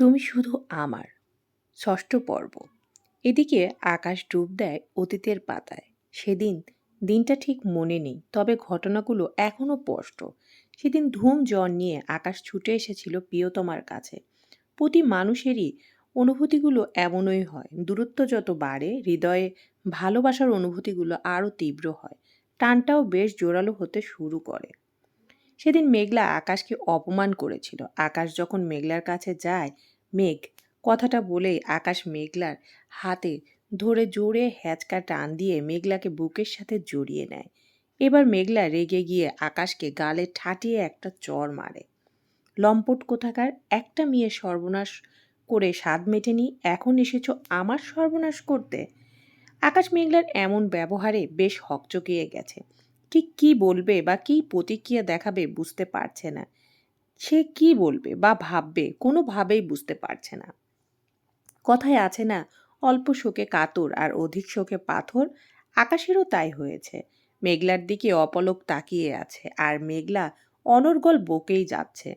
তুমি শুধু আমার। ষষ্ঠ পর্ব। এদিকে আকাশ ডুব দেয় অতীতের পাতায়। সেদিন দিনটা ঠিক মনে নেই, তবে ঘটনাগুলো এখনও স্পষ্ট। সেদিন ধুম জ্বর নিয়ে আকাশ ছুটে এসেছিল প্রিয়তমার কাছে। প্রতি মানুষেরই অনুভূতিগুলো এমনই হয়। দূরত্ব যত বাড়ে, হৃদয়ে ভালোবাসার অনুভূতিগুলো আরও তীব্র হয়। টানটাও বেশ জোরালো হতে শুরু করে। সেদিন মেঘলা আকাশকে অপমান করেছিল। আকাশ যখন মেঘলার কাছে যায়, মেঘ, কথাটা বলেই আকাশ মেঘলার হাতে ধরে জোরে হ্যাচকা টান দিয়ে মেঘলাকে বুকের সাথে জড়িয়ে নেয়। এবার মেঘলা রেগে গিয়ে আকাশকে গালে ঠাটিয়ে একটা চর মারে। লম্পট কোথাকার, একটা মেয়ে সর্বনাশ করে স্বাদ মেটেনি, এখন এসেছ আমার সর্বনাশ করতে। আকাশ মেঘলার এমন ব্যবহারে বেশ হকচকিয়ে গেছে। ঠিক কী বলবে বা কী প্রতিক্রিয়া দেখাবে বুঝতে পারছে না। সে কি বলবে বা ভাববে কোনোভাবেই বুঝতে পারছে না। কথায় আছে না, অল্প শোকে কাতর আর অধিক শোকে পাথর, আকাশেরও তাই হয়েছে। মেঘলার দিকে অপলক তাকিয়ে আছে আর মেঘলা অনর্গল বকেই যাচ্ছে।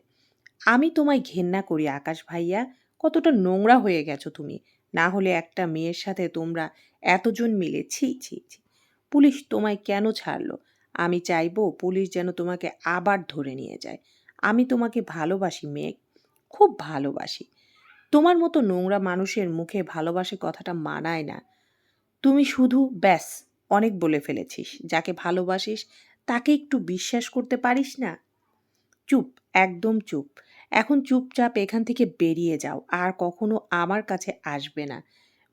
আমি তোমায় ঘেন্না করি আকাশ ভাইয়া, কতটা নোংরা হয়ে গেছো তুমি। না হলে একটা মেয়ের সাথে তোমরা এতজন মিলে ছি ছি ছি। পুলিশ তোমায় কেন ছাড়লো? আমি চাইব পুলিশ যেন তোমাকে আবার ধরে নিয়ে যায়। আমি তোমাকে ভালোবাসি, মেঘ। খুব ভালোবাসি। তোমার মতো নোংরা মানুষের মুখে ভালোবাসে কথাটা মানায় না। তুমি শুধু ব্যাস, অনেক বলে ফেলেছিস। যাকে ভালোবাসিস, তাকে একটু বিশ্বাস করতে পারিস না। চুপ, একদম চুপ। এখন চুপচাপ এখান থেকে বেরিয়ে যাও, আর কখনো আমার কাছে আসবে না।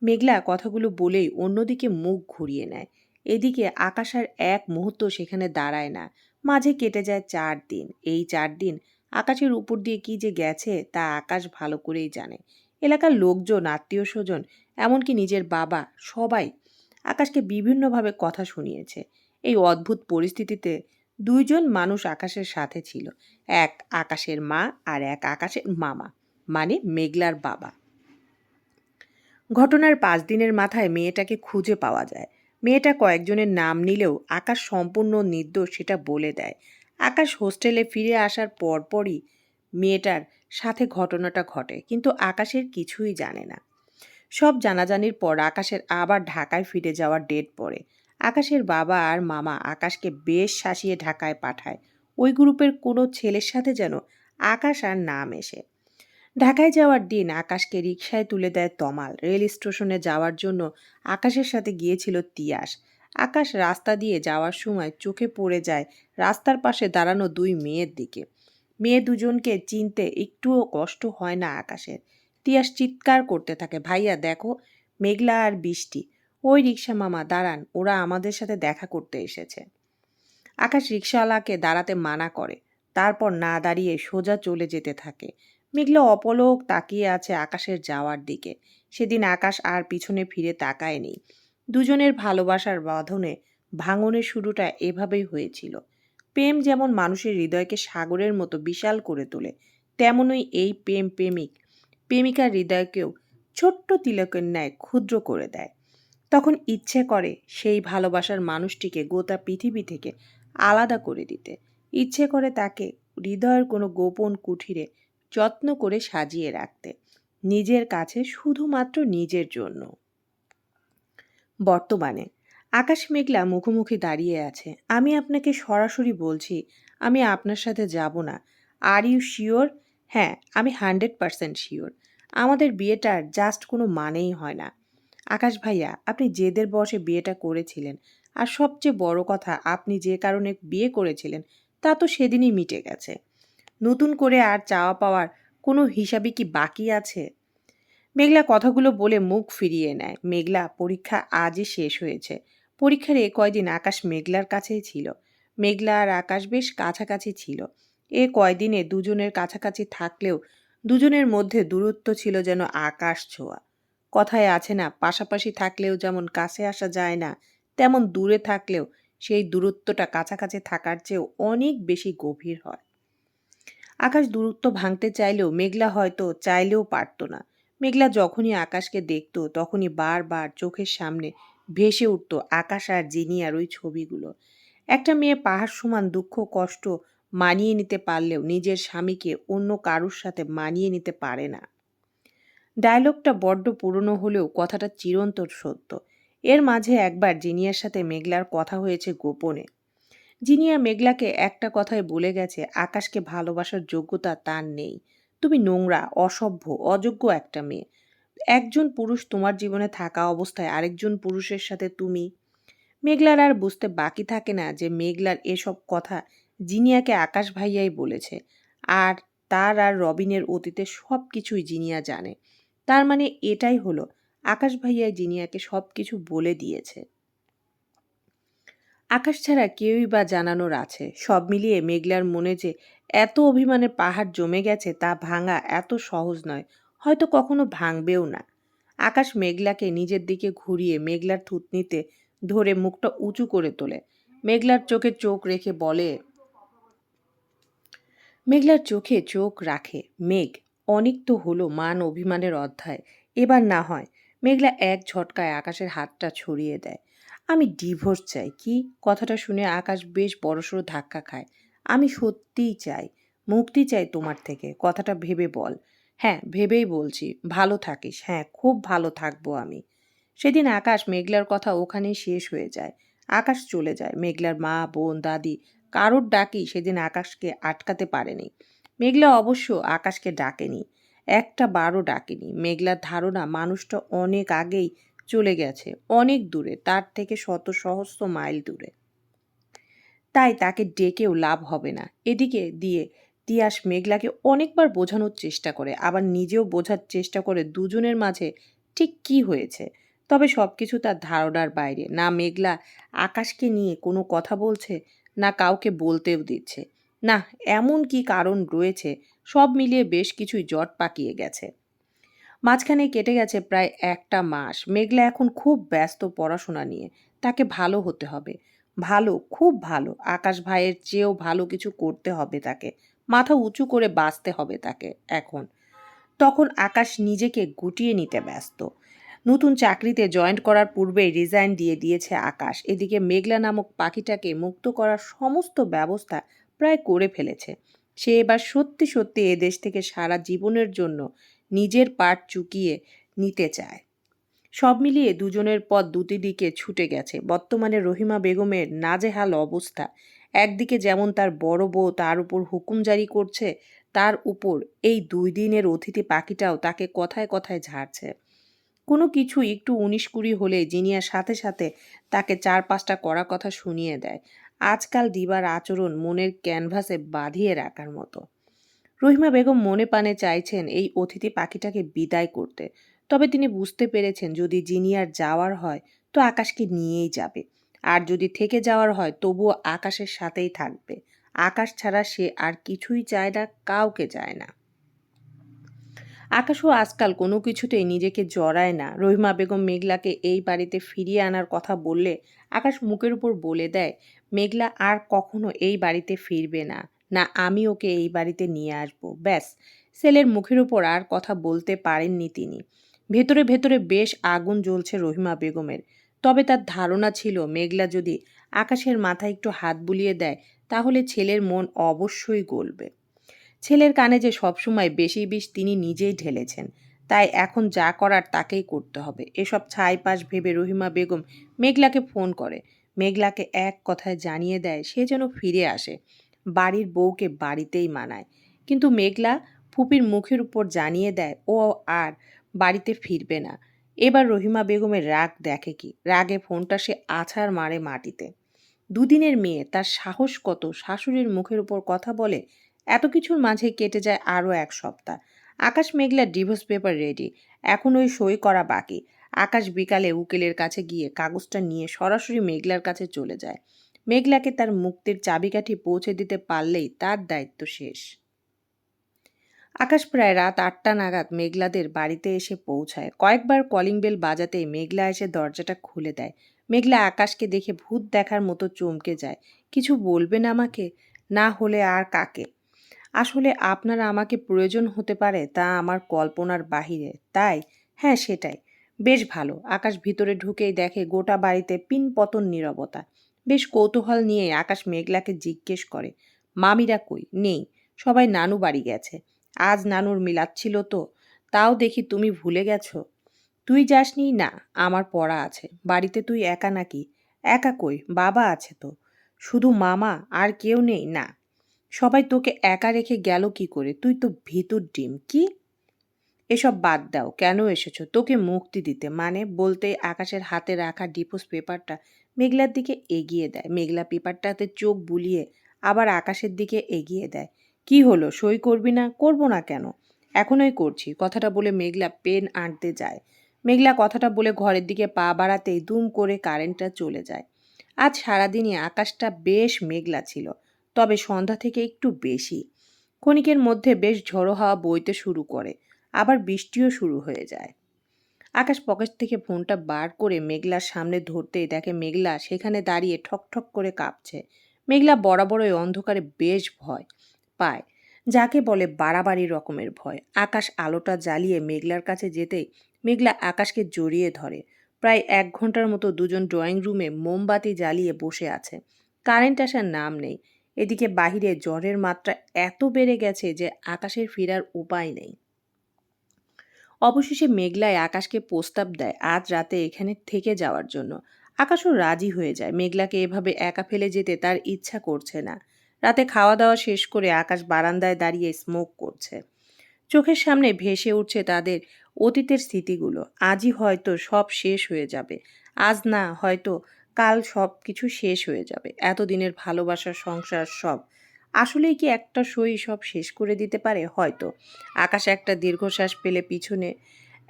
মেঘলা কথাগুলো বলেই অন্যদিকে মুখ ঘুরিয়ে নেয়। এদিকে আকাশ আর এক মুহূর্ত সেখানে দাঁড়ায় না। মাঝে কেটে যায় চার দিন। এই চার দিন আকাশের উপর দিয়ে কি যে গেছে তা আকাশ ভালো করেই জানে। এলাকার লোকজন আত্মীয় স্বজন এমনকি নিজের বাবা সবাই আকাশকে বিভিন্নভাবে কথা শুনিয়েছে। এই অদ্ভুত পরিস্থিতিতে দুইজন মানুষ আকাশের সাথে ছিল। এক আকাশের মা আর এক আকাশের মামা মানে মেঘলার বাবা। ঘটনার পাঁচ দিনের মাথায় মেয়েটাকে খুঁজে পাওয়া যায়। মেয়েটা কয়েকজনের নাম নিলেও আকাশ সম্পূর্ণ নির্দোষ সেটা বলে দেয়। আকাশ হোস্টেলে ফিরে আসার পরপরই মেয়েটার সাথে ঘটনাটা ঘটে, কিন্তু আকাশের কিছুই জানে না। সব জানাজানির পর আকাশের আবার ঢাকায় ফিরে যাওয়ার ডেট পড়ে। আকাশের বাবা আর মামা আকাশকে বেশ শাসিয়ে ঢাকায় পাঠায়। ওই গ্রুপের কোনো ছেলের সাথে যেন আকাশ আর নাম এসে। ঢাকায় যাওয়ার দিন আকাশকে রিকশায় তুলে দেয় তমাল। রেল স্টেশনে যাওয়ার জন্য আকাশের সাথে গিয়েছিল তিয়াস। আকাশ রাস্তা দিয়ে যাওয়ার সময় চোখে পড়ে যায় রাস্তার পাশে দাঁড়ানো দুই মেয়ের দিকে। মেয়ে দুজনকে চিনতে একটুও কষ্ট হয় না আকাশের। তিয়াস চিৎকার করতে থাকে, ভাইয়া, দেখো, মেঘলা আর বৃষ্টি। ওই রিক্সা মামা, দাঁড়ান, ওরা আমাদের সাথে দেখা করতে এসেছে। আকাশ রিক্সাওয়ালাকে দাঁড়াতে মানা করে, তারপর না দাঁড়িয়ে সোজা চলে যেতে থাকে। মেঘলা অপলক তাকিয়ে আছে আকাশের যাওয়ার দিকে। সেদিন আকাশ আর পিছনে ফিরে তাকায়নি। দুজনের ভালোবাসার বাঁধনে ভাঙনের শুরুটা এভাবেই হয়েছিল। প্রেম যেমন মানুষের হৃদয়কে সাগরের মতো বিশাল করে তোলে, তেমনই এই প্রেম প্রেমিক, প্রেমিকার হৃদয়কেও ছোট্ট তিলকের ন্যায় ক্ষুদ্র করে দেয়। তখন ইচ্ছে করে সেই ভালোবাসার মানুষটিকে গোটা পৃথিবী থেকে আলাদা করে দিতে। ইচ্ছে করে তাকে হৃদয়ের কোনো গোপন কুঠিরে যত্ন করে সাজিয়ে রাখতে। নিজের কাছে শুধুমাত্র নিজের জন্য। বর্তমানে আকাশ মেঘলা মুখোমুখি দাঁড়িয়ে আছে। আমি আপনাকে সরাসরি বলছি, আমি আপনার সাথে যাব না। আর ইউ শিওর হ্যাঁ আমি হান্ড্রেড পারসেন্ট শিওর আমাদের বিয়েটার জাস্ট কোনো মানেই হয় না। আকাশ ভাইয়া, আপনি জেদের বসে বিয়েটা করেছিলেন। আর সবচেয়ে বড় কথা, আপনি যে কারণে বিয়ে করেছিলেন, তা তো সেদিনই মিটে গেছে। নতুন করে আর চাওয়া পাওয়ার কোনো হিসাবে কি বাকি আছে? মেঘলা কথাগুলো বলে মুখ ফিরিয়ে নেয়। মেঘলা, পরীক্ষা আজই শেষ হয়েছে। পরীক্ষার এ কয়দিন আকাশ মেঘলার কাছেই ছিল। মেঘলা আর আকাশ বেশ কাছাকাছি ছিল। এ কয়দিনে দুজনের কাছাকাছি থাকলেও দুজনের মধ্যে দূরত্ব ছিল যেন আকাশ ছোঁয়া। কথায় আছে না, পাশাপাশি থাকলেও যেমন কাছে আসা যায় না, তেমন দূরে থাকলেও সেই দূরত্বটা কাছাকাছি থাকার চেয়েও অনেক বেশি গভীর হয়। আকাশ দূরত্ব ভাঙতে চাইলেও মেঘলা হয়তো চাইলেও পারত না। মেঘলা যখনই আকাশকে দেখত, তখনই বারবার চোখের সামনে ভেসে উঠত আকাশ আর জিনিয়ার ওই ছবিগুলো। একটা মেয়ে পাহাড় সমান দুঃখ, কষ্ট মানিয়ে নিতে পারলেও নিজের স্বামীকে অন্য কারুর সাথে মানিয়ে নিতে পারে না। ডায়লগটা বড্ড পুরনো হলেও কথাটা চিরন্তর সত্য। এর মাঝে একবার জিনিয়ার সাথে মেঘলার কথা হয়েছে গোপনে। জিনিয়া মেঘলাকে একটা কথায় বলে গেছে, আকাশকে ভালোবাসার যোগ্যতা তার নেই। তুমি নোংরা, অসভ্য, অযোগ্য একটা মেয়ে। একজন পুরুষ তোমার জীবনে থাকা অবস্থায় আরেকজন পুরুষের সাথে তুমি? মেঘলার আর বুঝতে বাকি থাকে না যে মেঘলার এসব কথা জিনিয়াকে আকাশ ভাইয়াই বলেছে। আর তার আর রবিনের অতীতে সব কিছুই জিনিয়া জানে। তার মানে এটাই হলো, আকাশ ভাইয়াই জিনিয়াকে সব কিছু বলে দিয়েছে। আকাশ ছাড়া কেউই বা জানানোর আছে। সব মিলিয়ে মেঘলার মনে যে এত অভিমানের পাহাড় জমে গেছে তা ভাঙা এত সহজ নয়, হয়তো কখনো ভাঙবেও না। আকাশ মেঘলাকে নিজের দিকে ঘুরিয়ে মেঘলার থুতনিতে ধরে মুখটা উঁচু করে তোলে। মেঘলার চোখে চোখ রেখে বলে, মেঘলার চোখে চোখ রাখে। মেঘ অনেক তো হলো মান অভিমানের অধ্যায়। এবার না হয়। মেঘলা এক ঝটকায় আকাশের হাতটা ছড়িয়ে দেয়। আমি ডিভোর্স চাই, কি? কথাটা শুনে আকাশ বেশ বড়সড় ধাক্কা খায়। আমি সত্যিই চাই, মুক্তি চাই তোমার থেকে, কথাটা ভেবে বল। হ্যাঁ ভেবেই বলছি, ভালো থাকিস হ্যাঁ খুব ভালো থাকব আমি। সেদিন আকাশ মেঘলার কথা ওখানেই শেষ হয়ে যায়। আকাশ চলে যায়, মেঘলার মা, বোন, দাদি, কারোর ডাকি সেদিন আকাশকে আটকাতে পারেনি। মেঘলা অবশ্য আকাশকে ডাকেনি, একটা বারও ডাকেনি। মেঘলার ধারণা মানুষটা অনেক আগেই চলে গেছে, অনেক দূরে, তার থেকে শত সহস্র মাইল দূরে। তাই তাকে ডেকেও লাভ হবে না। এদিকে দিয়ে তিয়াস মেঘলাকে অনেকবার বোঝানোর চেষ্টা করে, আবার নিজেও বোঝার চেষ্টা করে দুজনের মাঝে ঠিক কি হয়েছে। তবে সব কিছু তার ধারণার বাইরে। না মেঘলা আকাশকে নিয়ে কোনো কথা বলছে, না কাউকে বলতেও দিচ্ছে। না, এমন কি কারণ রয়েছে, সব মিলিয়ে বেশ কিছুই জট পাকিয়ে গেছে। মাঝখানে কেটে গেছে প্রায় একটা মাস। মেঘলা এখন খুব ব্যস্ত পড়াশোনা নিয়ে। তাকে ভালো হতে হবে। ভালো, খুব ভালো। আকাশ ভাইয়ের চেয়েও ভালো কিছু করতে হবে তাকে। মাথা উঁচু করে বাঁচতে হবে তাকে এখন। তখন আকাশ নিজেকে গুটিয়ে নিতে ব্যস্ত। নতুন চাকরিতে জয়েন্ট করার পূর্বেই রিজাইন দিয়ে দিয়েছে আকাশ। এদিকে মেঘলা নামক পাখিটাকে মুক্ত করার সমস্ত ব্যবস্থা প্রায় করে ফেলেছে। সে এবার সত্যি সত্যি এ দেশ থেকে সারা জীবনের জন্য নিজের পাট চুকিয়ে নিতে চায়। সব মিলিয়ে দুজনের পথ দুটি দিকে ছুটে গেছে। বর্তমানে রহিমা বেগমের নাজেহাল অবস্থা। একদিকে যেমন তার বড় বউ তার উপর হুকুম জারি করছে, তার উপর এই দুই দিনের অতিথি পাখিটাও তাকে কথায় কথায় ঝাড়ছে। কোনো কিছু একটু উনিশ কুড়ি হলে জিনিয়ার সাথে সাথে তাকে চার পাঁচটা করা কথা শুনিয়ে দেয়। আজকাল দিবার আচরণ মনের ক্যানভাসে বাঁধিয়ে রাখার মতো। রহিমা বেগম মনে পানে চাইছেন এই অতিথি পাখিটাকে বিদায় করতে। তবে তিনি বুঝতে পেরেছেন যদি জিনিয়ার যাওয়ার হয়, তো আকাশকে নিয়েই যাবে। আর যদি থেকে যাওয়ার হয়, তবুও আকাশের সাথেই থাকবে। আকাশ ছাড়া সে আর কিছুই চায় না, কাউকে চায় না। আকাশও আজকাল কোনো কিছুতেই নিজেকে জড়ায় না। রহিমা বেগম মেঘলাকে এই বাড়িতে ফিরিয়ে আনার কথা বললে আকাশ মুখের উপর বলে দেয়, মেঘলা আর কখনো এই বাড়িতে ফিরবে না। না, আমি ওকে এই বাড়িতে নিয়ে আসব। ব্যাস ছেলের মুখের উপর আর কথা বলতে পারেননি তিনি। ভেতরে ভেতরে বেশ আগুন জ্বলছে রহিমা বেগমের। তবে তার ধারণা ছিল, মেঘলা যদি আকাশের মাথায় একটু হাত বুলিয়ে দেয়, তাহলে ছেলের মন অবশ্যই গলবে। ছেলের কানে যে সবসময় বেশি বিষ তিনি নিজেই ঢেলেছেন। তাই এখন যা করার তাকেই করতে হবে। এসব ছাইপাশ ভেবে রহিমা বেগম মেঘলাকে ফোন করে। মেঘলাকে এক কথায় জানিয়ে দেয়, সে যেন ফিরে আসে। বাড়ির বউকে বাড়িতেই মানায়। কিন্তু মেঘলা ফুপির মুখের উপর জানিয়ে দেয়, ও আর বাড়িতে ফিরবে না। এবার রহিমা বেগমের রাগ দেখে কি? রাগে ফোনটা সে আছাড় মারে মাটিতে। দুদিনের মেয়ে, তার সাহস কত? শাশুড়ির মুখের উপর কথা বলে এত কিছুর মাঝে কেটে যায় আরও এক সপ্তাহ। আকাশ মেঘলার ডিভোর্স পেপার রেডি, এখন ওই সই করা বাকি। আকাশ বিকালে উকিলের কাছে গিয়ে কাগজটা নিয়ে সরাসরি মেঘলার কাছে চলে যায়। মেঘলাকে তার মুক্তির চাবিকাঠি পৌঁছে দিতে পারলেই তার দায়িত্ব শেষ। আকাশ প্রায় রাত আটটা নাগাদ মেঘলাদের বাড়িতে এসে পৌঁছায়। কয়েকবার কলিং বেল বাজাতেই মেঘলা এসে দরজাটা খুলে দেয়। মেঘলা আকাশকে দেখে ভূত দেখার মতো চমকে যায়। কিছু বলবেন আমাকে? না হলে আর কাকে? আসলে আপনার আমাকে প্রয়োজন হতে পারে তা আমার কল্পনার বাহিরে। তাই? হ্যাঁ সেটাই। বেশ ভালো। আকাশ ভিতরে ঢুকেই দেখে গোটা বাড়িতে পিন পতন নীরবতা। বেশ কৌতূহল নিয়ে আকাশ মেঘলাকে জিজ্ঞেস করে, মামিরা কই? নেই, সবাই নানু বাড়ি গেছে। আজ নানুর মিলাচ্ছিল তো, তাও দেখি তুমি ভুলে গেছো। তুই যাসনি? না, আমার পড়া আছে। বাড়িতে তুই একা নাকি? একা কই? বাবা আছে তো। শুধু মামা আর কেউ নেই? না। সবাই তোকে একা রেখে গেল কি করে? তুই তো ভিতুর ডিম, কি? এসব বাদ দাও। কেন এসেছ? তোকে মুক্তি দিতে। মানে বলতে আকাশের হাতে রাখা ডিপোজ পেপারটা মেঘলার দিকে এগিয়ে দেয়। মেঘলা পেপারটাতে চোখ বুলিয়ে আবার আকাশের দিকে এগিয়ে দেয়। কি হলো? সই করবি না? করব না কেন? এখনই করছি। কথাটা বলে মেঘলা পেন আনতে যায়। মেঘলা কথাটা বলে ঘরের দিকে পা বাড়াতেই দুম করে কারেন্টটা চলে যায়। আজ সারাদিনই আকাশটা বেশ মেঘলা ছিল, তবে সন্ধ্যা থেকে একটু বেশি। ক্ষণিকের মধ্যে বেশ ঝড়ো হাওয়া বইতে শুরু করে, আবার বৃষ্টিও শুরু হয়ে যায়। আকাশ পকেট থেকে ফোনটা বার করে মেঘলার সামনে ধরতেই দেখে মেঘলা সেখানে দাঁড়িয়ে ঠক ঠক করে কাঁপছে। মেঘলা বরাবর ওই অন্ধকারে বেশ ভয় পায়, যাকে বলে বাড়াবাড়ি রকমের ভয়। আকাশ আলোটা জ্বালিয়ে মেঘলার কাছে যেতেই মেঘলা আকাশকে জড়িয়ে ধরে। প্রায় এক ঘণ্টার মতো দুজন ড্রয়িং রুমে মোমবাতি জ্বালিয়ে বসে আছে। কারেন্ট আসার নাম নেই। এদিকে বাহিরে জ্বরের মাত্রা এত বেড়ে গেছে যে আকাশের ফেরার উপায় নেই। অবশেষে মেঘলায় আকাশকে প্রস্তাব দেয় আজ রাতে এখানে থেকে যাওয়ার জন্য। আকাশও রাজি হয়ে যায়। মেঘলাকে এভাবে একা ফেলে যেতে তার ইচ্ছা করছে না। রাতে খাওয়া দাওয়া শেষ করে আকাশ বারান্দায় দাঁড়িয়ে স্মোক করছে। চোখের সামনে ভেসে উঠছে তাদের অতীতের স্মৃতিগুলো। আজই হয়তো সব শেষ হয়ে যাবে। আজ না, হয়তো কাল সব কিছু শেষ হয়ে যাবে। এতদিনের ভালোবাসার সংসার সব আসলেই কি একটা সই সব শেষ করে দিতে পারে? হয়তো। আকাশে একটা দীর্ঘশ্বাস পেলে পিছনে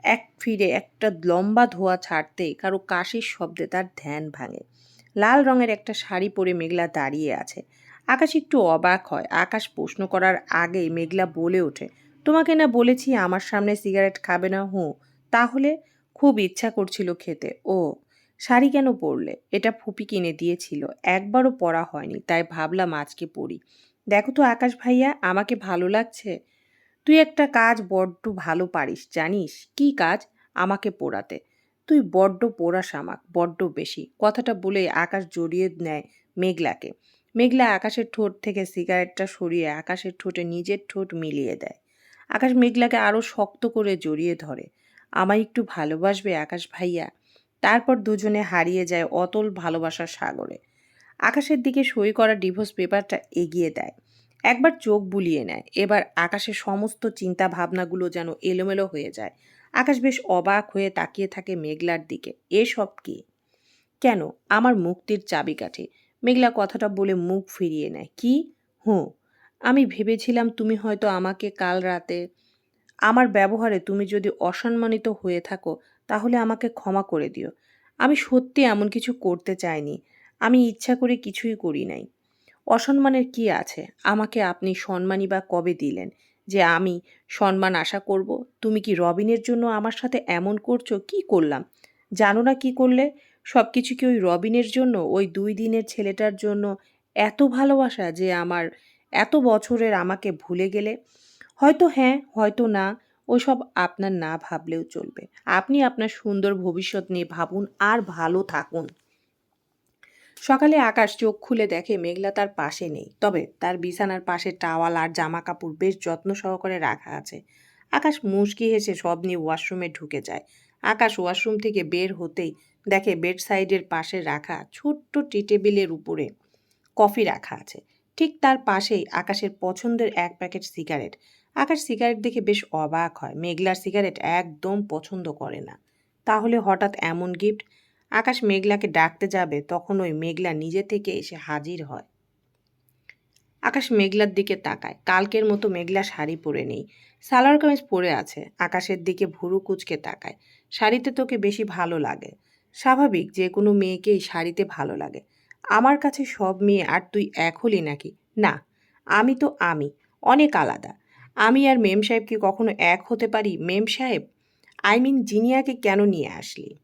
এক ফিরে একটা লম্বা ধোয়া ছাড়তেই কারও কাশির শব্দে তার ধ্যান ভাঙে। লাল রঙের একটা শাড়ি পরে মেঘলা দাঁড়িয়ে আছে। আকাশ একটু অবাক হয়। আকাশ প্রশ্ন করার আগেই মেঘলা বলে ওঠে, তোমাকে না বলেছি আমার সামনে সিগারেট খাবে না হুঁ? তাহলে খুব ইচ্ছা করছিল খেতে। ও, শাড়ি কেন পরলে? এটা ফুপি কিনে দিয়েছিল। একবারও পরা হয়নি, তাই ভাবলাম আজকে পরি। দেখো তো আকাশ ভাইয়া, আমাকে ভালো লাগছে। তুই একটা কাজ বড্ড ভালো পারিস, জানিস? কি কাজ? আমাকে পোড়াতে। তুই বড্ড পোড়াস আমাক বড্ড বেশি। কথাটা বলে আকাশ জড়িয়ে নেয় মেঘলাকে। মেঘলা আকাশের ঠোঁট থেকে সিগারেটটা সরিয়ে আকাশের ঠোঁটে নিজের ঠোঁট মিলিয়ে দেয়। আকাশ মেঘলাকে আরও শক্ত করে জড়িয়ে ধরে। আমায় একটু ভালোবাসবে আকাশ ভাইয়া? তারপর দুজনে হারিয়ে যায় অতল ভালোবাসার সাগরে। আকাশের দিকে সই করা ডিভোর্স পেপারটা এগিয়ে দেয়। একবার চোখ বুলিয়ে নেয়। এবার আকাশের সমস্ত চিন্তা ভাবনাগুলো যেন এলোমেলো হয়ে যায়। আকাশ বেশ অবাক হয়ে তাকিয়ে থাকে মেঘলার দিকে। এসব কি? কেন? আমার মুক্তির চাবিকাঠি। মেঘলা কথাটা বলে মুখ ফিরিয়ে নেয়। কি? হুঁ। আমি ভেবেছিলাম তুমি হয়তো আমাকে কাল রাতে, আমার ব্যবহারে তুমি যদি অসম্মানিত হয়ে থাকো, তাহলে আমাকে ক্ষমা করে দিও। আমি সত্যি এমন কিছু করতে চাইনি। আমি ইচ্ছা করে কিছুই করি নাই। অসম্মানের কি আছে? আমাকে আপনি সম্মানই বা কবে দিলেন? যে আমি সম্মান আশা করব? তুমি কি রবিনের জন্য আমার সাথে এমন করছ? কি করলাম? জানো না কি করলে? সব কিছু কি ওই রবিনের জন্য? ওই দুই দিনের ছেলেটার জন্য এত ভালোবাসা যে আমার এত বছরের আমাকে ভুলে গেলে? হয়তো হ্যাঁ হয়তো না ওসব আপনার না ভাবলেও চলবে। আপনি আপনার সুন্দর ভবিষ্যৎ নিয়ে ভাবুন আর ভালো থাকুন। সকালে আকাশ চোখ খুলে দেখে মেঘলা তার পাশে নেই। তবে তার বিছানার পাশে টাওয়াল আর জামা কাপড় বেশ যত্ন সহকারে রাখা আছে। আকাশ মুশকি হেসে সব নিয়ে ওয়াশরুমে ঢুকে যায়। আকাশ ওয়াশরুম থেকে বের হতেই দেখে বেড সাইডের পাশে রাখা ছোট্ট টি টেবিলের উপরে কফি রাখা আছে। ঠিক তার পাশেই আকাশের পছন্দের এক প্যাকেট সিগারেট। আকাশ সিগারেট দেখে বেশ অবাক হয়। মেঘলার সিগারেট একদম পছন্দ করে না। তাহলে হঠাৎ এমন গিফট? আকাশ মেঘলাকে ডাকতে যাবে, তখন ওই মেঘলা নিজে থেকে এসে হাজির হয়। আকাশ মেঘলার দিকে তাকায়। কালকের মতো মেঘলা শাড়ি পরে নেই। সালোয়ার কামিজ পরে আছে। আকাশের দিকে ভুরু কুচকে তাকায়। শাড়িতে তোকে বেশি ভালো লাগে। স্বাভাবিক, যে কোনো মেয়েকেই শাড়িতে ভালো লাগে। আমার কাছে সব মেয়ে আর তুই এক হলি নাকি? না, আমি তো আমি, অনেক আলাদা। আমি আর মেম সাহেব কি কখনো এক হতে পারি? মেম সাহেব, আই মিন জিনিয়াকে কেন নিয়ে আসলি?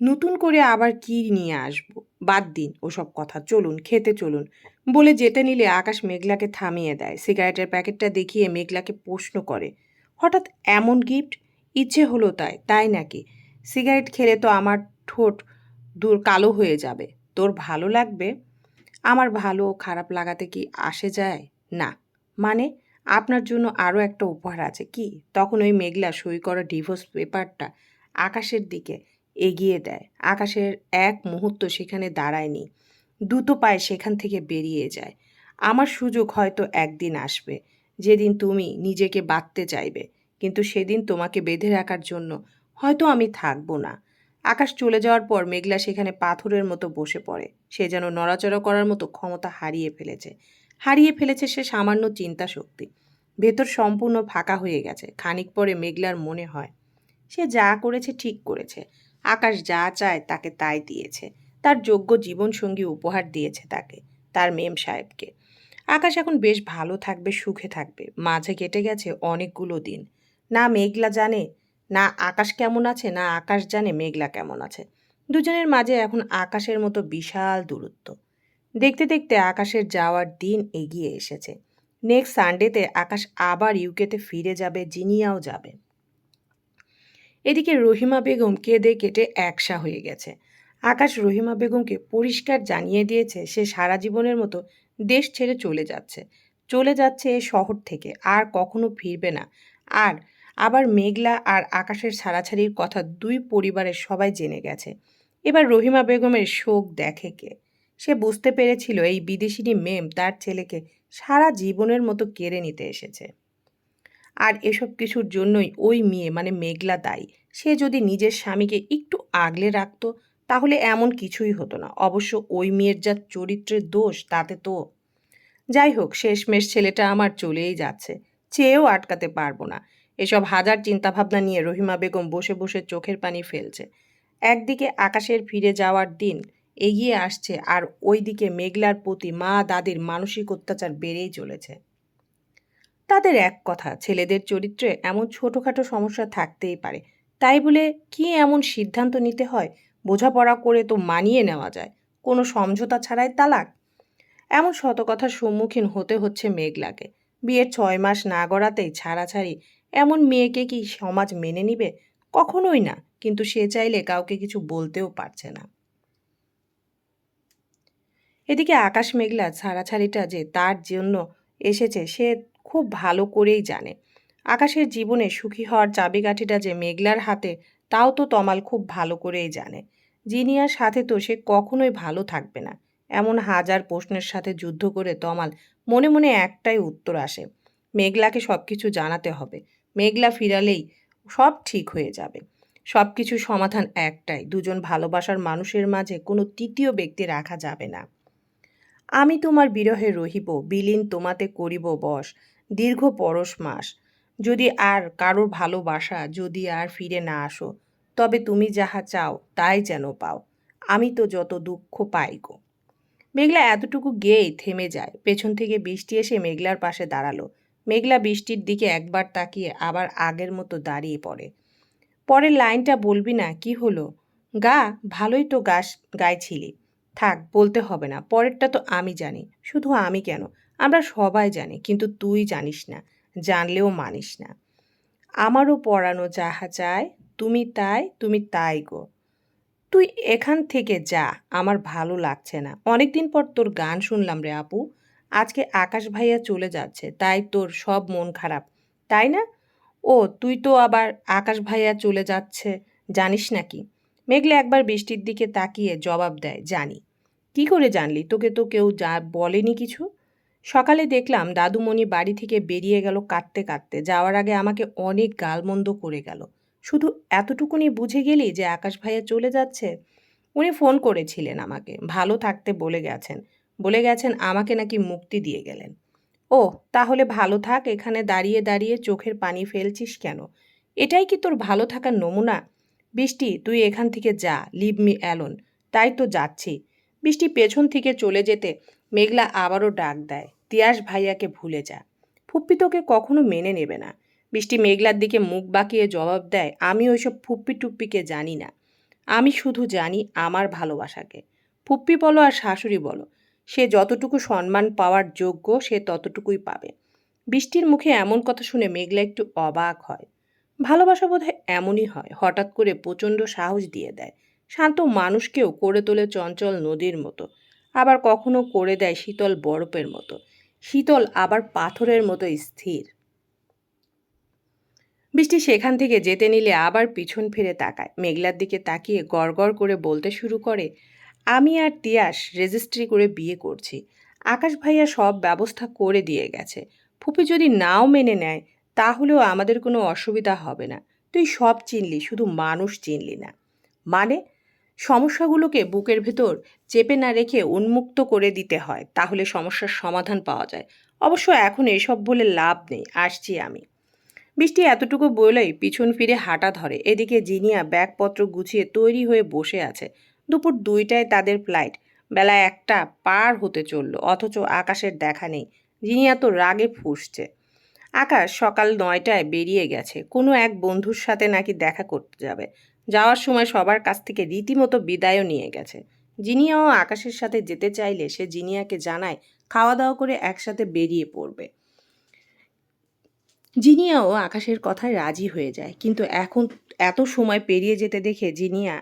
নতুন করে আবার কি নিয়ে আসব? বাদ দিন ওসব কথা, চলুন, খেতে চলুন। বলে যেতে নিলে আকাশ মেঘলাকে থামিয়ে দেয়। সিগারেটের প্যাকেটটা দেখিয়ে মেঘলাকে প্রশ্ন করে, হঠাৎ এমন গিফট? ইচ্ছে হলো তাই তাই নাকি? সিগারেট খেলে তো আমার ঠোঁট দূর কালো হয়ে যাবে। তোর ভালো লাগবে? আমার ভালো ও খারাপ লাগাতে কি আসে যায়? না। মানে? আপনার জন্য আরও একটা উপহার আছে, কি? তখন ওই মেঘলা সই করা ডিভোর্স পেপারটা আকাশের দিকে এগিয়ে দেয়। আকাশের এক মুহূর্ত সেখানে দাঁড়ায়নি। দ্রুত পায়ে সেখান থেকে বেরিয়ে যায়। আমার সুযোগ হয়তো একদিন আসবে। যেদিন তুমি নিজেকে বাঁধতে চাইবে। কিন্তু সেদিন তোমাকে বেঁধে রাখার জন্য হয়তো আমি থাকব না। আকাশ চলে যাওয়ার পর মেঘলা সেখানে পাথরের মতো বসে পড়ে। সে যেন নড়াচড়া করার মতো ক্ষমতা হারিয়ে ফেলেছে। হারিয়ে ফেলেছে সে সামান্য চিন্তা শক্তি। ভেতর সম্পূর্ণ ফাঁকা হয়ে গেছে। খানিক পরে মেঘলার মনে হয়, সে যা করেছে ঠিক করেছে। আকাশ যা চায় তাকে তাই দিয়েছে। তার যোগ্য জীবনসঙ্গী উপহার দিয়েছে তাকে, তার মেম সাহেবকে। আকাশ এখন বেশ ভালো থাকবে, সুখে থাকবে। মাঝে কেটে গেছে অনেকগুলো দিন। না মেঘলা জানে, না আকাশ কেমন আছে, না আকাশ জানে মেঘলা কেমন আছে। দুজনের মাঝে এখন আকাশের মতো বিশাল দূরত্ব। দেখতে দেখতে আকাশের যাওয়ার দিন এগিয়ে এসেছে। নেক্সট সানডেতে আকাশ আবার ইউকেতে ফিরে যাবে, জিনিয়াও যাবে। এদিকে রহিমা বেগম কেঁদে কেটে একসা হয়ে গেছে। আকাশ রহিমা বেগমকে পরিষ্কার জানিয়ে দিয়েছে, সে সারা জীবনের মতো দেশ ছেড়ে চলে যাচ্ছে। চলে যাচ্ছে এ শহর থেকে, আর কখনো ফিরবে না। আর আবার মেঘলা আর আকাশের ছাড়াছাড়ির কথা দুই পরিবারের সবাই জেনে গেছে। এবার রহিমা বেগমের শোক দেখে কে? সে বুঝতে পেরেছিল এই বিদেশিনী মেম তার ছেলেকে সারা জীবনের মতো কেড়ে নিতে এসেছে। আর এসব কিছুর জন্যই ওই মেয়ে মানে মেঘলা দায়ী। সে যদি নিজের স্বামীকে একটু আগলে রাখতো, তাহলে এমন কিছুই হতো না। অবশ্য ওই মেয়ের যা চরিত্রের দোষ, তাতে তো যাই হোক, শেষমেশ ছেলেটা আমার চলেই যাচ্ছে। চেয়েও আটকাতে পারব না। এসব হাজার চিন্তাভাবনা নিয়ে রহিমা বেগম বসে বসে চোখের পানি ফেলছে। একদিকে আকাশের ফিরে যাওয়ার দিন এগিয়ে আসছে আর ওইদিকে মেঘলার প্রতি মা দাদির মানসিক অত্যাচার বেড়েই চলেছে। তাদের এক কথা, ছেলেদের চরিত্রে এমন ছোটোখাটো সমস্যা থাকতেই পারে। তাই বলে কি এমন সিদ্ধান্ত নিতে হয়? বোঝাপড়া করে তো মানিয়ে নেওয়া যায়। কোনো সমঝোতা ছাড়াই তালাক? এমন শত কথার সম্মুখীন হতে হচ্ছে মেঘলাকে। বিয়ের ছয় মাস না গড়াতেই ছাড়াছাড়ি এমন মেয়েকে কি সমাজ মেনে নিবে? কখনোই না, কিন্তু সে চাইলে কাউকে কিছু বলতেও পারছে না। এদিকে আকাশ মেঘলা ছাড়াছাড়িটা যে তার জন্য এসেছে, সে খুব ভালো করেই জানে। আকাশের জীবনে সুখী হওয়ার চাবিকাঠিটা যে মেঘলার হাতে, তাও তো তমাল খুব ভালো করেই জানে। জিনিয়ার সাথে তো সে কখনোই ভালো থাকবে না। এমন হাজার প্রশ্নের সাথে যুদ্ধ করে তমাল মনে মনে একটাই উত্তর আসে, মেঘলাকে সব কিছু জানাতে হবে। মেঘলা ফিরালেই সব ঠিক হয়ে যাবে। সব কিছু সমাধান একটাই, দুজন ভালোবাসার মানুষের মাঝে কোনো তৃতীয় ব্যক্তি রাখা যাবে না। আমি তোমার বিরহে রহিব, বিলীন তোমাতে করিব বস দীর্ঘ পরশ মাস। যদি আর কারোর ভালোবাসা যদি আর ফিরে না আসো, তবে তুমি যাহা চাও তাই যেন পাও। আমি তো যত দুঃখ পাই গো। মেঘলা এতটুকু গেয়েই থেমে যায়। পেছন থেকে বৃষ্টি এসে মেঘলার পাশে দাঁড়াল। মেঘলা বৃষ্টির দিকে একবার তাকিয়ে আবার আগের মতো দাঁড়িয়ে পড়ে। পরের লাইনটা বলবি না, কি হলো? গা, ভালোই তো গাছ, গাইছিলি। থাক, বলতে হবে না। পরেরটা তো আমি জানি। শুধু আমি কেন? আমরা সবাই জানি, কিন্তু তুই জানিস না, জানলেও মানিস না। আমারও পড়ানো যাহা চায় তুমি তাই তুমি তাই গো। তুই এখান থেকে যা, আমার ভালো লাগছে না। অনেকদিন পর তোর গান শুনলাম রে আপু। আজকে আকাশ ভাইয়া চলে যাচ্ছে, তাই তোর সব মন খারাপ। তাই না? ও, তুই তো আবার আকাশ ভাইয়া চলে যাচ্ছে, জানিস নাকি? মেঘলে একবার বৃষ্টির দিকে তাকিয়ে জবাব দেয়, জানি। কি করে জানলি? তোকে তো কেউ যা বলেনি কিছু? সকালে দেখলাম দাদুমণি বাড়ি থেকে বেরিয়ে গেল কাঁদতে কাঁদতে। যাওয়ার আগে আমাকে অনেক গালমন্দ করে গেল। শুধু এতটুকুনি বুঝে গেলি যে আকাশ ভাইয়া চলে যাচ্ছে? উনি ফোন করেছিলেন আমাকে। ভালো থাকতে বলে গেছেন। বলে গেছেন আমাকে নাকি মুক্তি দিয়ে গেলেন। ও, তাহলে ভালো থাক, এখানে দাঁড়িয়ে দাঁড়িয়ে চোখের পানি ফেলছিস কেন? এটাই কি তোর ভালো থাকার নমুনা? বৃষ্টি, তুই এখান থেকে যা, লিভ মি অ্যালোন। তাই তো যাচ্ছি। বৃষ্টি পেছন থেকে চলে যেতে মেঘলা আবারও ডাক দেয়। তিয়াস ভাইয়াকে ভুলে যা ফুপ্পি তোকে কখনো মেনে নেবে না। বৃষ্টি মেঘলার দিকে মুখ বাঁকিয়ে জবাব দেয়, আমি ওইসব ফুপ্পি টুপ্পিকে জানি না। আমি শুধু জানি আমার ভালোবাসাকে। ফুপ্পি বলো আর শাশুড়ি বলো, সে যতটুকু সম্মান পাওয়ার যোগ্য, সে ততটুকুই পাবে। বৃষ্টির মুখে এমন কথা শুনে মেঘলা একটু অবাক হয়। ভালোবাসা বোধহয় এমনই হয়, হঠাৎ করে প্রচণ্ড সাহস দিয়ে দেয়। শান্ত মানুষকেও করে তোলে চঞ্চল নদীর মতো। আবার কখনো করে দেয় শীতল বরফের মতো। শীতল আবার পাথরের মতো স্থির। বৃষ্টি সেখান থেকে যেতে নিলে আবার পিছন ফিরে তাকায়। মেঘলার দিকে তাকিয়ে গড়গড় করে বলতে শুরু করে, আমি আর তিয়াস রেজিস্ট্রি করে বিয়ে করছি। আকাশ ভাইয়া সব ব্যবস্থা করে দিয়ে গেছে। ফুপি যদি নাও মেনে নেয়, তাহলেও আমাদের কোনো অসুবিধা হবে না। তুই সব চিনলি, শুধু মানুষ চিনলি না। মানে সমস্যাগুলোকে বুকের ভেতর চেপে না রেখে উন্মুক্ত করে দিতে হয়, তাহলে সমস্যার সমাধান পাওয়া যায়। অবশ্য এখন এসব বলে লাভ নেই, আসছি আমি। বৃষ্টি এতটুকু বলেই পিছন ফিরে হাঁটা ধরে। এদিকে জিনিয়া ব্যাগপত্র গুছিয়ে তৈরি হয়ে বসে আছে। দুপুর দুইটায় তাদের ফ্লাইট। বেলা একটা পার হতে চলল, অথচ আকাশের দেখা নেই। জিনিয়া তো রাগে ফুসছে। আকাশ সকাল নয়টায় বেরিয়ে গেছে। কোনো এক বন্ধুর সাথে নাকি দেখা করতে যাবে। যাওয়ার সময় সবার কাছ থেকে রীতিমতো বিদায়ও নিয়ে গেছে। জিনিয়াও আকাশের সাথে যেতে চাইলে সে জিনিয়াকে জানায় খাওয়া দাওয়া করে একসাথে বেরিয়ে পড়বে। জিনিয়াও আকাশের কথায় রাজি হয়ে যায়, কিন্তু এখন এত সময় পেরিয়ে যেতে দেখে জিনিয়া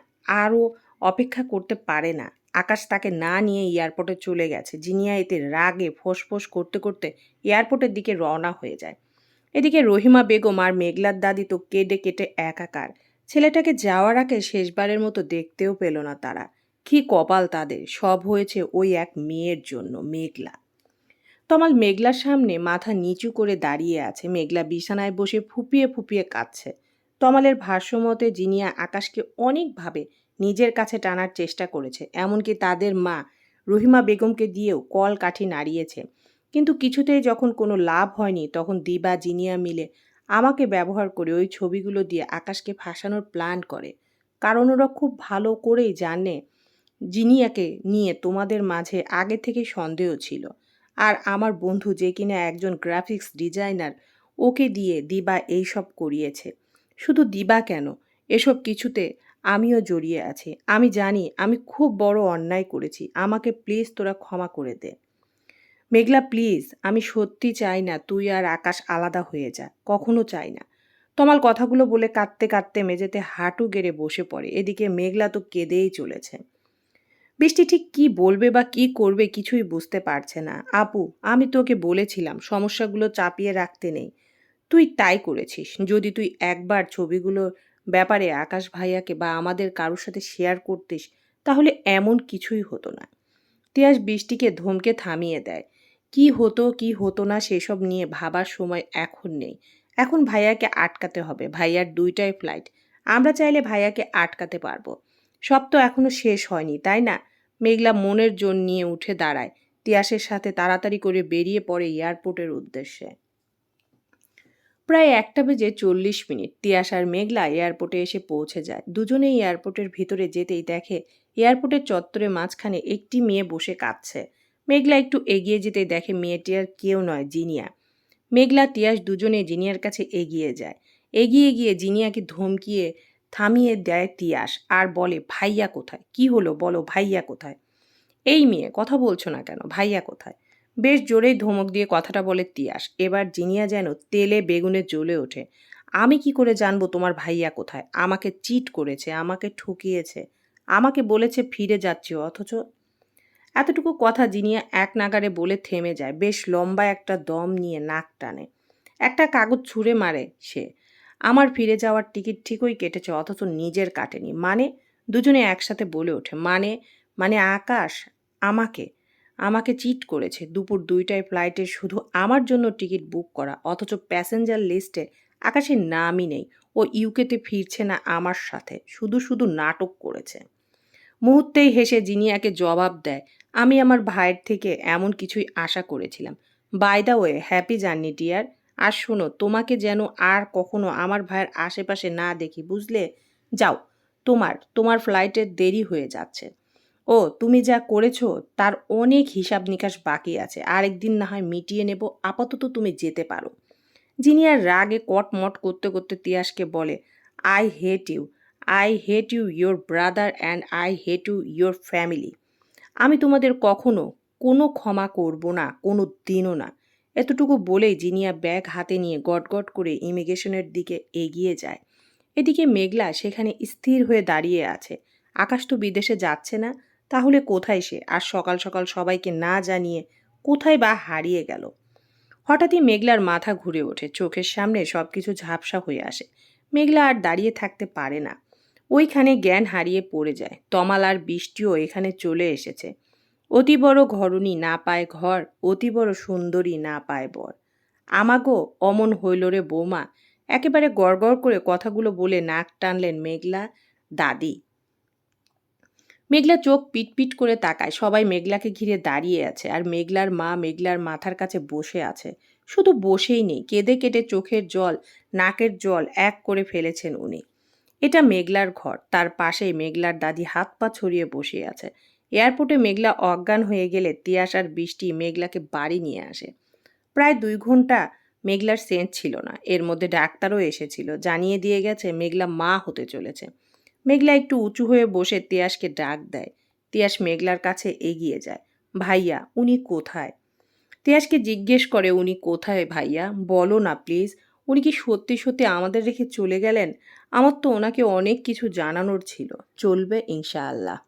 আরও অপেক্ষা করতে পারে না। আকাশ তাকে না নিয়ে এয়ারপোর্টে চলে গেছে। জিনিয়া এতে রাগে ফোঁস করতে করতে এয়ারপোর্টের দিকে রওনা হয়ে যায়। এদিকে রহিমা বেগম আর মেঘলার দাদি তো কেটে কেটে একাকার। ছেলেটাকে যাওয়ার আগে শেষবারের মতো দেখতেও পেল না তারা। কি কপাল তাদের? সব হয়েছে ওই এক মেয়ের জন্য, মেঘলা। তমাল মেঘলার সামনে মাথা নিচু করে দাঁড়িয়ে আছে। মেঘলা বিছানায় বসে ফুপিয়ে ফুপিয়ে কাঁদছে। তমালের ভাষ্যমতে জিনিয়া আকাশকে অনেকভাবে নিজের কাছে টানার চেষ্টা করেছে, এমনকি তাদের মা রহিমা বেগমকে দিয়েও কল কাঠি নাড়িয়েছে। কিন্তু কিছুতেই যখন কোনো লাভ হয়নি, তখন দিবা, জিনিয়া মিলে আমাকে ব্যবহার করে ওই ছবিগুলো দিয়ে আকাশকে ফাঁসানোর প্ল্যান করে। কারণ ওরা খুব ভালো করেই জানে জিনিয়াকে নিয়ে তোমাদের মাঝে আগে থেকে সন্দেহ ছিল। আর আমার বন্ধু যে কিনা একজন গ্রাফিক্স ডিজাইনার, ওকে দিয়ে দিবা এইসব করিয়েছে। শুধু দিবা কেন? এসব কিছুতে আমিও জড়িয়ে আছি। আমি জানি, আমি খুব বড় অন্যায় করেছি। আমাকে প্লিজ তোরা ক্ষমা করে দে। মেঘলা, প্লিজ, আমি সত্যি চাই না তুই আর আকাশ আলাদা হয়ে যা। কখনো চাই না। তমাল কথাগুলো বলে কাঁদতে কাঁদতে মেঝেতে হাঁটু গেড়ে বসে পড়ে। এদিকে মেঘলা তো কেঁদেই চলেছে। বৃষ্টি ঠিক কি বলবে বা কি করবে কিছুই বুঝতে পারছে না। আপু, আমি তোকে বলেছিলাম, সমস্যাগুলো চাপিয়ে রাখতে নেই। তুই তাই করেছিস। যদি তুই একবার ছবিগুলোর ব্যাপারে আকাশ ভাইয়াকে বা আমাদের কারোর সাথে শেয়ার করতিস, তাহলে এমন কিছুই হতো না। তিয়াস বৃষ্টিকে ধমকে থামিয়ে দেয়। কি হতো কি হতো না সেসব নিয়ে ভাবার সময় এখন নেই। এখন ভাইয়াকে আটকাতে হবে। ভাইয়ার দুইটাই ফ্লাইট আমরা চাইলে ভাইয়াকে আটকাতে পারব। সব তো এখনও শেষ হয়নি, তাই না? মেঘলা মনের জোর নিয়ে উঠে দাঁড়ায়। তিয়াসের সাথে তাড়াতাড়ি করে বেরিয়ে পড়ে এয়ারপোর্টের উদ্দেশ্যে। প্রায় একটা বেজে চল্লিশ মিনিট। তিয়াস আর মেঘলা এয়ারপোর্টে এসে পৌঁছে যায়। দুজনেই এয়ারপোর্টের ভিতরে যেতেই দেখে এয়ারপোর্টের চত্বরে মাঝখানে একটি মেয়ে বসে কাঁদছে। মেঘলা একটু এগিয়ে যেতে দেখে মেয়েটি আর কেউ নয়, জিনিয়া। মেঘলা, তিয়াস দুজনে জিনিয়ার কাছে এগিয়ে যায়। এগিয়ে গিয়ে জিনিয়াকে ধমকিয়ে থামিয়ে দেয় তিয়াস। আর বলে, ভাইয়া কোথায়? কি হলো? বলো, ভাইয়া কোথায়? এই মেয়ে, কথা বলছো না কেন? ভাইয়া কোথায়? বেশ জোরেই ধমক দিয়ে কথাটা বলে তিয়াস। এবার জিনিয়া যেন তেলে বেগুনে জ্বলে ওঠে। আমি কি করে জানব তোমার ভাইয়া কোথায়? আমাকে চিট করেছে, আমাকে ঠকিয়েছে, আমাকে বলেছে ফিরে যাচ্ছি, অথচ এতটুকু কথা জিনিয়া এক নাগারে বলে থেমে যায়। বেশ লম্বা একটা দম নিয়ে নাক টানে। একটা কাগজ ছুঁড়ে মারে সে। আমার ফিরে যাওয়ার টিকিট ঠিকই কেটেছে, অথচ নিজের কাটেনি। মানে দুজনে একসাথে বলে ওঠে মানে মানে আকাশ আমাকে আমাকে চিট করেছে। দুপুর দুইটায় ফ্লাইটে শুধু আমার জন্য টিকিট বুক করা, অথচ প্যাসেঞ্জার লিস্টে আকাশের নামই নেই। ও ইউকেতে ফিরছে না আমার সাথে, শুধু শুধু নাটক করেছে। মুহূর্তেই হেসে জিনিয়াকে জবাব দেয়, আমি আমার ভাইয়ের থেকে এমন কিছুই আশা করেছিলাম। By the way happy journey dear আর শোনো, তোমাকে যেন আর কখনো আমার ভাইয়ের আশেপাশে না দেখি, বুঝলে? যাও, তোমার তোমার ফ্লাইটের দেরি হয়ে যাচ্ছে। ও, তুমি যা করেছ, তার অনেক হিসাব নিকাশ বাকি আছে। আরেকদিন না হয় মিটিয়ে নেব, আপাতত তুমি যেতে পারো। যিনি আর রাগে কটমট করতে করতে তিয়াসকে বলে I hate you I hate you your brother and I hate you your family আমি তোমাদের কখনো কোনো ক্ষমা করব না, কোনো দিনও না। এতটুকু বলেই জিনিয়া ব্যাগ হাতে নিয়ে গটগট করে ইমিগ্রেশনের দিকে এগিয়ে যায়। এদিকে মেঘলা সেখানে স্থির হয়ে দাঁড়িয়ে আছে। আকাশ তো বিদেশে যাচ্ছে না, তাহলে কোথায় সে? আর সকাল সকাল সবাইকে না জানিয়ে কোথায় বা হারিয়ে গেল? হঠাৎই মেঘলার মাথা ঘুরে ওঠে, চোখের সামনে সব কিছু ঝাপসা হয়ে আসে। মেঘলা আর দাঁড়িয়ে থাকতে পারে না। ওইখানে জ্ঞান হারিয়ে পড়ে যায়। তমাল আর বৃষ্টিও এখানে চলে এসেছে। অতি বড় ঘরণী না পায় ঘর, অতি বড় সুন্দরী না পায় বর। আমাগো অমন হইল রে বৌমা, একেবারে গড়গড় করে কথাগুলো বলে নাক টানলেন মেঘলা দাদি। মেঘলা চোখ পিটপিট করে তাকায়, সবাই মেঘলাকে ঘিরে দাঁড়িয়ে আছে আর মেঘলার মা মেঘলার মাথার কাছে বসে আছে। শুধু বসেই নেই, কেঁদে কেটে চোখের জল, নাকের জল এক করে ফেলেছেন উনি। এটা মেঘলার ঘর, তার পাশেই মেঘলার দাদি হাত পা ছড়িয়ে বসে আছে। এয়ারপোর্টে মেঘলা অজ্ঞান হয়ে গেলে তিয়াস আর বৃষ্টি মেঘলাকে বাড়ি নিয়ে আসে। প্রায় দুই ঘণ্টা মেঘলার সেন্স ছিল না। এর মধ্যে ডাক্তারও এসেছিল। জানিয়ে দিয়ে গেছে, মেঘলা মা হতে চলেছে। মেঘলা একটু উঁচু হয়ে বসে তিয়াসকে ডাক দেয়। তিয়াস মেঘলার কাছে এগিয়ে যায়। ভাইয়া, উনি কোথায়? তিয়াসকে জিজ্ঞেস করে, উনি কোথায় ভাইয়া? বলো না প্লিজ। উনি কি সত্যি সত্যি আমাদের রেখে চলে গেলেন? আমার তো ওনাকে অনেক কিছু জানানোর ছিল। চলবে ইনশাআল্লাহ।